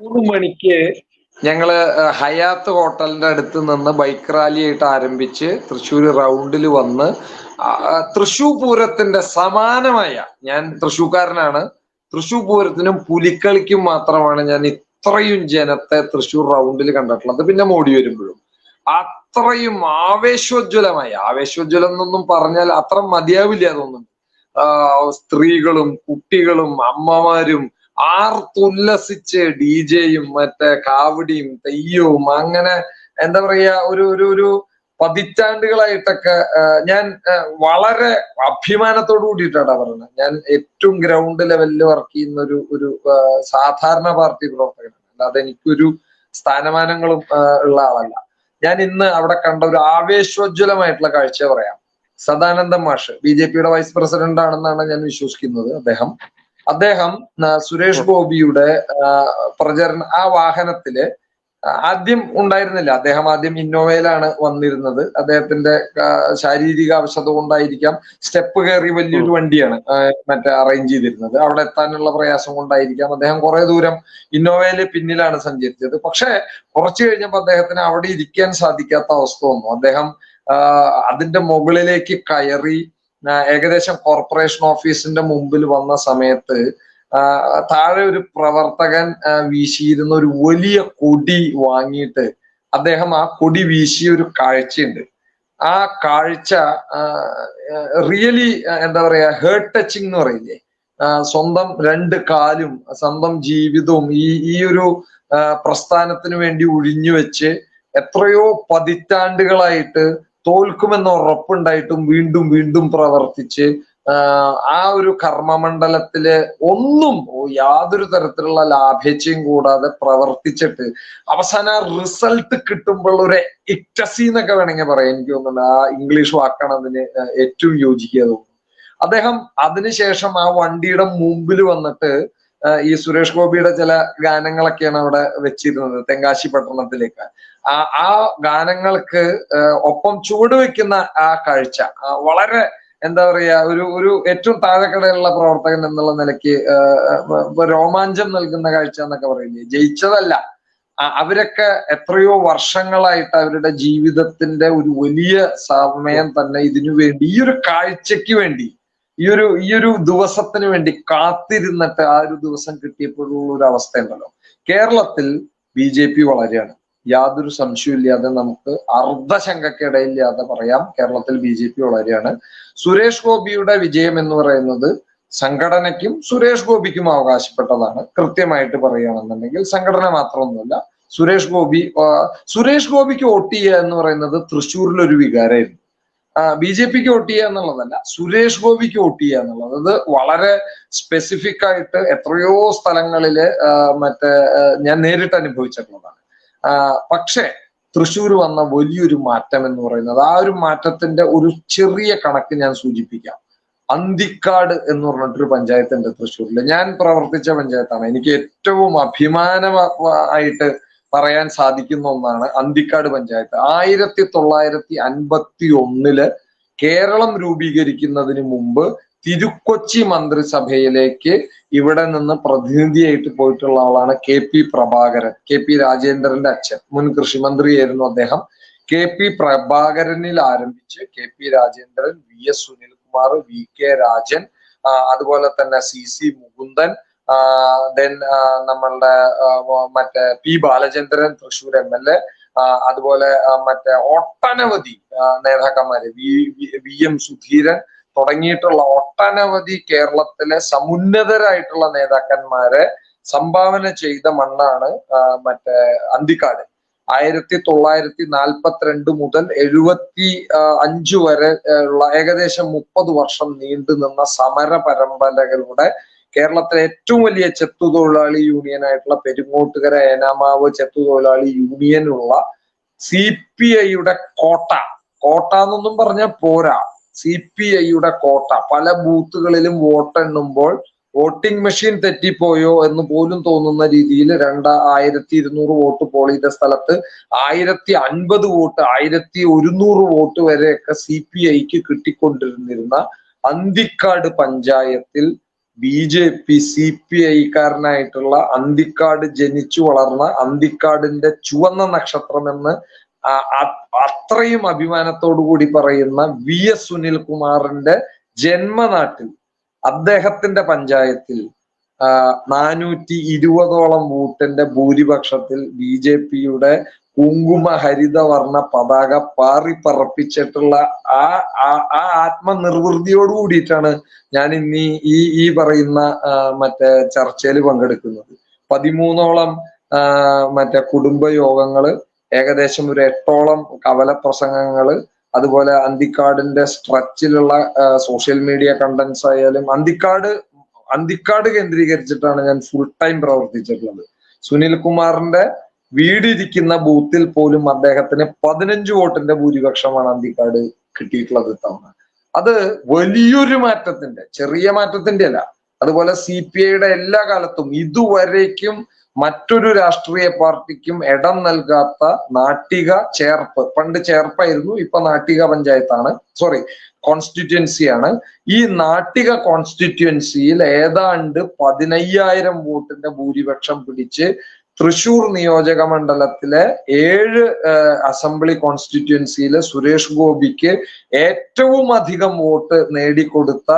മൂന്ന് മണിക്ക് ഞങ്ങൾ ഹയാത്ത് ഹോട്ടലിന്റെ അടുത്ത് നിന്ന് ബൈക്ക് റാലി ആയിട്ട് ആരംഭിച്ച് തൃശ്ശൂർ റൗണ്ടിൽ വന്ന് തൃശ്ശൂർ പൂരത്തിന്റെ സമാനമായ ഞാൻ തൃശ്ശൂർക്കാരനാണ് തൃശ്ശൂർ പൂരത്തിനും പുലിക്കളിക്കും മാത്രമാണ് ഞാൻ ഇത്രയും ജനത്തെ തൃശ്ശൂർ റൗണ്ടിൽ കണ്ടിട്ടുള്ളത്. പിന്നെ മോടി വരുമ്പോഴും. അത്രയും ആവേശോജ്വലമായി ആവേശോജ്വലം എന്നൊന്നും പറഞ്ഞാൽ അത്ര മതിയാവില്ല അതൊന്നും സ്ത്രീകളും കുട്ടികളും അമ്മമാരും ആർത്തുല്ലസിച്ച് ഡി ജെയും മറ്റേ കാവടിയും തെയ്യവും അങ്ങനെ എന്താ പറയാ ഒരു ഒരു ഒരു പതിറ്റാണ്ടുകളായിട്ടൊക്കെ ഞാൻ വളരെ അഭിമാനത്തോടു കൂടിയിട്ടാണ് പറയുന്നത്. ഞാൻ ഏറ്റവും ഗ്രൗണ്ട് ലെവലിൽ വർക്ക് ചെയ്യുന്ന ഒരു ഒരു സാധാരണ പാർട്ടി പ്രവർത്തകനാണ്. അല്ലാതെ എനിക്കൊരു സ്ഥാനമാനങ്ങളും ഉള്ള ആളല്ല. ഞാൻ ഇന്ന് അവിടെ കണ്ട ഒരു ആവേശോജ്വലമായിട്ടുള്ള കാഴ്ച പറയാം. സദാനന്ദ മാഷ് ബി ജെ പിയുടെ വൈസ് പ്രസിഡന്റ് ആണെന്നാണ് ഞാൻ വിശ്വസിക്കുന്നത് അദ്ദേഹം. അദ്ദേഹം സുരേഷ് ഗോപിയുടെ പ്രചരണ ആ വാഹനത്തിൽ ആദ്യം ഉണ്ടായിരുന്നില്ല. അദ്ദേഹം ആദ്യം ഇന്നോവയിലാണ് വന്നിരുന്നത്. അദ്ദേഹത്തിന്റെ ശാരീരിക അവശത കൊണ്ടായിരിക്കാം സ്റ്റെപ്പ് കയറി വലിയൊരു വണ്ടിയാണ് മറ്റേ അറേഞ്ച് ചെയ്തിരുന്നത്. അവിടെ എത്താനുള്ള പ്രയാസം കൊണ്ടായിരിക്കാം അദ്ദേഹം കുറെ ദൂരം ഇന്നോവയിൽ പിന്നിലാണ് സഞ്ചരിച്ചത്. പക്ഷെ കുറച്ചു കഴിഞ്ഞപ്പോൾ അദ്ദേഹത്തിന് അവിടെ ഇരിക്കാൻ സാധിക്കാത്ത അവസ്ഥ വന്നു. അദ്ദേഹം അതിന്റെ മുകളിലേക്ക് കയറി ഏകദേശം കോർപ്പറേഷൻ ഓഫീസിന്റെ മുമ്പിൽ വന്ന സമയത്ത് താഴെ ഒരു പ്രവർത്തകൻ വീശിയിരുന്ന ഒരു വലിയ കൊടി വാങ്ങിയിട്ട് അദ്ദേഹം ആ കൊടി വീശിയ ഒരു കാഴ്ചയുണ്ട്. ആ കാഴ്ച റിയലി എന്താ പറയാ ഹേർട്ട് ടച്ചിങ് എന്ന് പറയില്ലേ? സ്വന്തം രണ്ട് കാലും സ്വന്തം ജീവിതവും ഈ ഈ ഒരു പ്രസ്ഥാനത്തിന് വേണ്ടി ഒഴിഞ്ഞു വെച്ച് എത്രയോ പതിറ്റാണ്ടുകളായിട്ട് തോൽക്കുമെന്ന ഉറപ്പുണ്ടായിട്ടും വീണ്ടും വീണ്ടും പ്രവർത്തിച്ച് ആ ഒരു കർമ്മമണ്ഡലത്തിൽ ഒന്നും യാതൊരു തരത്തിലുള്ള ലാഭേച്ഛയും കൂടാതെ പ്രവർത്തിച്ചിട്ട് അവസാന റിസൾട്ട് കിട്ടുമ്പോൾ ഒരു ഇക്ടസി എന്നൊക്കെ വേണമെങ്കിൽ പറയാം. എനിക്ക് തോന്നുന്നുണ്ട് ആ ഇംഗ്ലീഷ് വാക്കാണ് അതിന് ഏറ്റവും യോജിക്കുക തോന്നുന്നു അദ്ദേഹം അതിനുശേഷം ആ വണ്ടിയുടെ മുമ്പിൽ വന്നിട്ട് ഈ സുരേഷ് ഗോപിയുടെ ചില ഗാനങ്ങളൊക്കെയാണ് അവിടെ വെച്ചിരുന്നത് തെങ്കാശി പട്ടണത്തിലേക്ക്. ആ ഗാനങ്ങൾക്ക് ഒപ്പം ചുവട് വെക്കുന്ന ആ കാഴ്ച വളരെ എന്താ പറയാ ഒരു ഒരു ഏറ്റവും താഴെക്കടയിലുള്ള പ്രവർത്തകൻ എന്നുള്ള നിലയ്ക്ക് രോമാഞ്ചം നൽകുന്ന കാഴ്ച എന്നൊക്കെ പറയുന്നത്. ജയിച്ചതല്ല. അവരൊക്കെ എത്രയോ വർഷങ്ങളായിട്ട് അവരുടെ ജീവിതത്തിന്റെ ഒരു വലിയ സമയം തന്നെ ഇതിനു വേണ്ടി ഈ ഒരു കാഴ്ചക്ക് വേണ്ടി ഈ ഒരു ഈ ഒരു ദിവസത്തിന് വേണ്ടി കാത്തിരുന്നിട്ട് ആ ഒരു ദിവസം കിട്ടിയപ്പോഴുള്ള ഒരു അവസ്ഥ ഉണ്ടല്ലോ കേരളത്തിൽ ബി ജെ പി വളരെയാണ്. യാതൊരു സംശയമില്ലാതെ നമുക്ക് അർദ്ധശങ്കക്കിടയില്ലാതെ പറയാം. കേരളത്തിൽ ബി ജെ പി വളരെയാണ്. സുരേഷ് ഗോപിയുടെ വിജയം എന്ന് പറയുന്നത് സംഘടനയ്ക്കും സുരേഷ് ഗോപിക്കും അവകാശപ്പെട്ടതാണ്. കൃത്യമായിട്ട് പറയുകയാണെന്നുണ്ടെങ്കിൽ സംഘടന മാത്രമൊന്നുമല്ല സുരേഷ് ഗോപി സുരേഷ് ഗോപിക്ക് വോട്ട് ചെയ്യുക എന്ന് പറയുന്നത് തൃശ്ശൂരിൽ ഒരു വികാരമായിരുന്നു. ബി ജെ പിക്ക് വോട്ട് ചെയ്യുക എന്നുള്ളതല്ല സുരേഷ് ഗോപിക്ക് വോട്ട് ചെയ്യുക എന്നുള്ളത്. അത് വളരെ സ്പെസിഫിക് ആയിട്ട് എത്രയോ സ്ഥലങ്ങളിൽ മറ്റേ ഞാൻ നേരിട്ട് അനുഭവിച്ചിട്ടുള്ളതാണ്. പക്ഷേ തൃശ്ശൂർ വന്ന വലിയൊരു മാറ്റം എന്ന് പറയുന്നത് ആ ഒരു മാറ്റത്തിന്റെ ഒരു ചെറിയ കണക്ക് ഞാൻ സൂചിപ്പിക്കാം. അന്തിക്കാട് എന്ന് പറഞ്ഞിട്ടൊരു പഞ്ചായത്തുണ്ട് തൃശ്ശൂരിൽ ഞാൻ പ്രവർത്തിച്ച പഞ്ചായത്താണ്. എനിക്ക് ഏറ്റവും അഭിമാനമായിട്ട് പറയാൻ സാധിക്കുന്ന ഒന്നാണ് അന്തിക്കാട് പഞ്ചായത്ത്. ആയിരത്തി തൊള്ളായിരത്തി അൻപത്തി ഒന്നിൽ കേരളം രൂപീകരിക്കുന്നതിന് മുമ്പ് തിരുക്കൊച്ചി മന്ത്രിസഭയിലേക്ക് ഇവിടെ നിന്ന് പ്രതിനിധിയായിട്ട് പോയിട്ടുള്ള ആളാണ് K P Prabhakaran K P രാജേന്ദ്രന്റെ അച്ഛൻ മുൻ കൃഷിമന്ത്രിയായിരുന്നു അദ്ദേഹം. കെ പി പ്രഭാകരനിൽ ആരംഭിച്ച് K P Rajendran V S Sunilkumar V K Rajan അതുപോലെ തന്നെ സി സി മുകുന്ദൻ ദെൻ നമ്മളുടെ മറ്റേ P Balachandran Thrissur M L A അതുപോലെ മറ്റേ ഒട്ടനവധി നേതാക്കന്മാര് വി- വി എം സുധീരൻ തുടങ്ങിയിട്ടുള്ള ഒട്ടനവധി കേരളത്തിലെ സമുന്നതരായിട്ടുള്ള നേതാക്കന്മാരെ സംഭാവന ചെയ്ത മണ്ണാണ് മറ്റേ അന്തിക്കാട്. ആയിരത്തി തൊള്ളായിരത്തി നാൽപ്പത്തിരണ്ട് മുതൽ എഴുപത്തി അഞ്ച് വരെ ഉള്ള ഏകദേശം മുപ്പത് വർഷം നീണ്ടു നിന്ന സമര പരമ്പരകളുടെ കേരളത്തിലെ ഏറ്റവും വലിയ ചെത്തുതൊഴിലാളി യൂണിയൻ ആയിട്ടുള്ള പെരുങ്ങോട്ടുകര ഏനാമാവ് ചെത്തുതൊഴിലാളി യൂണിയനുള്ള സി പി ഐയുടെ കോട്ട. കോട്ട എന്നൊന്നും പറഞ്ഞാൽ പോരാ. സി പി ഐയുടെ കോട്ട. പല ബൂത്തുകളിലും വോട്ടെണ്ണുമ്പോൾ വോട്ടിംഗ് മെഷീൻ തെറ്റിപ്പോയോ എന്ന് പോലും തോന്നുന്ന രീതിയിൽ രണ്ട് ആയിരത്തി ഇരുന്നൂറ് വോട്ട് പോൾ ചെയ്ത സ്ഥലത്ത് ആയിരത്തി അൻപത് വോട്ട് ആയിരത്തി ഒരുന്നൂറ് വോട്ട് വരെയൊക്കെ സി പി ഐക്ക് കിട്ടിക്കൊണ്ടിരുന്നിരുന്ന അന്തിക്കാട് പഞ്ചായത്തിൽ B J P C P ഐക്കാരനായിട്ടുള്ള Anthikad ജനിച്ചു വളർന്ന അന്തിക്കാടിന്റെ ചുവന്ന നക്ഷത്രം എന്ന് അത്രയും അഭിമാനത്തോടു കൂടി പറയുന്ന വി എസ് സുനിൽകുമാറിന്റെ ജന്മനാട്ടിൽ അദ്ദേഹത്തിന്റെ പഞ്ചായത്തിൽ നാനൂറ്റി ഇരുപതോളം വോട്ടിന്റെ ഭൂരിപക്ഷത്തിൽ ബി ജെ പിയുടെ കുങ്കുമ ഹരിതവർണ പതാക പാറിപ്പറപ്പിച്ചിട്ടുള്ള ആ ആ- ആത്മനിർവൃതിയോട് കൂടിയിട്ടാണ് ഞാൻ ഇന്ന് ഈ- ഈ പറയുന്ന മറ്റേ ചർച്ചയിൽ പങ്കെടുക്കുന്നത്. പതിമൂന്നോളം മറ്റേ കുടുംബ യോഗങ്ങൾ ഏകദേശം ഒരു എട്ടോളം കവല പ്രസംഗങ്ങൾ അതുപോലെ അന്തിക്കാടിന്റെ സ്ട്രച്ചിലുള്ള സോഷ്യൽ മീഡിയ കണ്ടന്റ്സ് ആയാലും അന്തിക്കാട് അന്തിക്കാട് കേന്ദ്രീകരിച്ചിട്ടാണ് ഞാൻ ഫുൾ ടൈം പ്രവർത്തിച്ചിട്ടുള്ളത്. സുനിൽ കുമാറിന്റെ വീടിരിക്കുന്ന ബൂത്തിൽ പോലും അദ്ദേഹത്തിന് പതിനഞ്ച് വോട്ടിന്റെ ഭൂരിപക്ഷമാണ് അന്തിക്കാട് കിട്ടിയിട്ടുള്ളത് ഇത്തവണ. അത് വലിയൊരു മാറ്റത്തിന്റെ ചെറിയ മാറ്റത്തിന്റെ അല്ല അതുപോലെ സി പി ഐയുടെ എല്ലാ കാലത്തും ഇതുവരേക്കും മറ്റൊരു രാഷ്ട്രീയ പാർട്ടിക്കും ഇടം നൽകാത്ത നാട്ടിക ചേർപ്പ്. പണ്ട് ചേർപ്പായിരുന്നു ഇപ്പൊ നാട്ടിക പഞ്ചായത്താണ്. സോറി കോൺസ്റ്റിറ്റ്യുവൻസിയാണ് ഈ നാട്ടിക കോൺസ്റ്റിറ്റ്യുവൻസിയിൽ ഏതാണ്ട് പതിനയ്യായിരം വോട്ടിന്റെ ഭൂരിപക്ഷം പിടിച്ച് തൃശൂർ നിയോജക മണ്ഡലത്തിലെ ഏഴ് അസംബ്ലി കോൺസ്റ്റിറ്റ്യുവൻസിയിലെ സുരേഷ് ഗോപിക്ക് ഏറ്റവും അധികം വോട്ട് നേടിക്കൊടുത്ത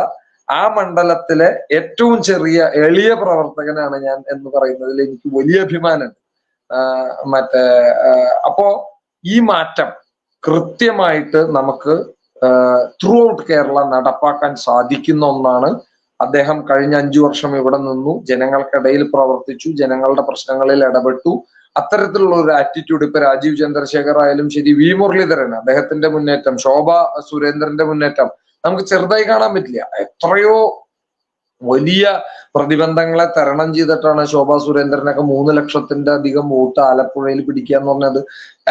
ആ മണ്ഡലത്തിലെ ഏറ്റവും ചെറിയ എളിയ പ്രവർത്തകനാണ് ഞാൻ എന്ന് പറയുന്നതിൽ എനിക്ക് വലിയ അഭിമാനമുണ്ട്. മറ്റേ അപ്പോ ഈ മാറ്റം കൃത്യമായിട്ട് നമുക്ക് ത്രൂ ഔട്ട് കേരള നടപ്പാക്കാൻ സാധിക്കുന്ന ഒന്നാണ്. അദ്ദേഹം കഴിഞ്ഞ അഞ്ചു വർഷം ഇവിടെ നിന്നു ജനങ്ങൾക്കിടയിൽ പ്രവർത്തിച്ചു ജനങ്ങളുടെ പ്രശ്നങ്ങളിൽ ഇടപെട്ടു. അത്തരത്തിലുള്ള ഒരു ആറ്റിറ്റ്യൂഡ് ഇപ്പൊ രാജീവ് ചന്ദ്രശേഖർ ആയാലും ശരി വി മുരളീധരൻ അദ്ദേഹത്തിന്റെ മുന്നേറ്റം ശോഭ സുരേന്ദ്രന്റെ മുന്നേറ്റം നമുക്ക് ചെറുതായി കാണാൻ പറ്റില്ല. എത്രയോ വലിയ പ്രതിബന്ധങ്ങളെ തരണം ചെയ്തിട്ടാണ് ശോഭാ സുരേന്ദ്രനൊക്കെ മൂന്ന് ലക്ഷത്തിന്റെ അധികം വോട്ട് ആലപ്പുഴയിൽ പിടിക്കുക എന്ന് പറഞ്ഞത്.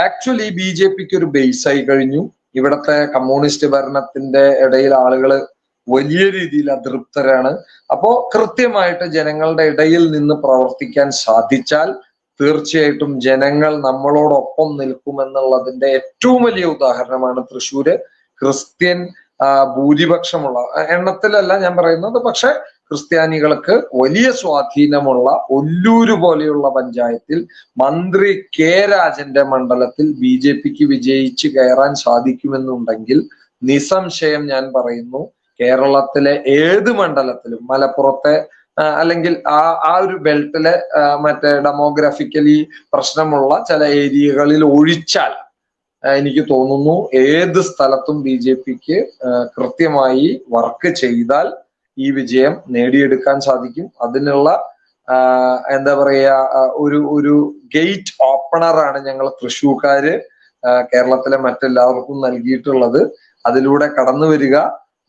ആക്ച്വലി ബി ജെ പിക്ക് ഒരു ബേസ് ആയി കഴിഞ്ഞു. ഇവിടത്തെ കമ്മ്യൂണിസ്റ്റ് ഭരണത്തിന്റെ ഇടയിൽ ആളുകൾ വലിയ രീതിയിൽ അതൃപ്തരാണ്. അപ്പോ കൃത്യമായിട്ട് ജനങ്ങളുടെ ഇടയിൽ നിന്ന് പ്രവർത്തിക്കാൻ സാധിച്ചാൽ തീർച്ചയായിട്ടും ജനങ്ങൾ നമ്മളോടൊപ്പം നിൽക്കുമെന്നുള്ളതിന്റെ ഏറ്റവും വലിയ ഉദാഹരണമാണ് തൃശ്ശൂര്. ക്രിസ്ത്യൻ ഭൂരിപക്ഷമുള്ള എണ്ണത്തിലല്ല ഞാൻ പറയുന്നത് പക്ഷെ ക്രിസ്ത്യാനികൾക്ക് വലിയ സ്വാധീനമുള്ള ഒല്ലൂര് പോലെയുള്ള പഞ്ചായത്തിൽ മന്ത്രി കെ രാജന്റെ മണ്ഡലത്തിൽ ബി ജെ പിക്ക് വിജയിച്ച് കയറാൻ സാധിക്കുമെന്നുണ്ടെങ്കിൽ നിസ്സംശയം ഞാൻ പറയുന്നു കേരളത്തിലെ ഏത് മണ്ഡലത്തിലും മലപ്പുറത്തെ അല്ലെങ്കിൽ ആ ആ ഒരു ബെൽറ്റിലെ മറ്റേ ഡെമോഗ്രാഫിക്കലി പ്രശ്നമുള്ള ചില ഏരിയകളിൽ ഒഴിച്ചാൽ എനിക്ക് തോന്നുന്നു ഏത് സ്ഥലത്തും ബി ജെ പിക്ക് കൃത്യമായി വർക്ക് ചെയ്താൽ ഈ വിജയം നേടിയെടുക്കാൻ സാധിക്കും. അതിനുള്ള എന്താ പറയാ ഒരു ഒരു ഗേറ്റ് ഓപ്പണറാണ് ഞങ്ങൾ തൃശ്ശൂക്കാര് കേരളത്തിലെ മറ്റെല്ലാവർക്കും നൽകിയിട്ടുള്ളത്. അതിലൂടെ കടന്നു വരിക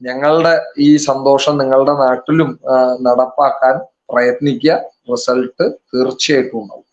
ഞങ്ങളുടെ ഈ സന്തോഷം നിങ്ങളുടെ നാട്ടിലും നടപ്പാക്കാൻ പ്രയത്നിക്കുക റിസൾട്ട് തീർച്ചയായിട്ടും ഉണ്ടാവും.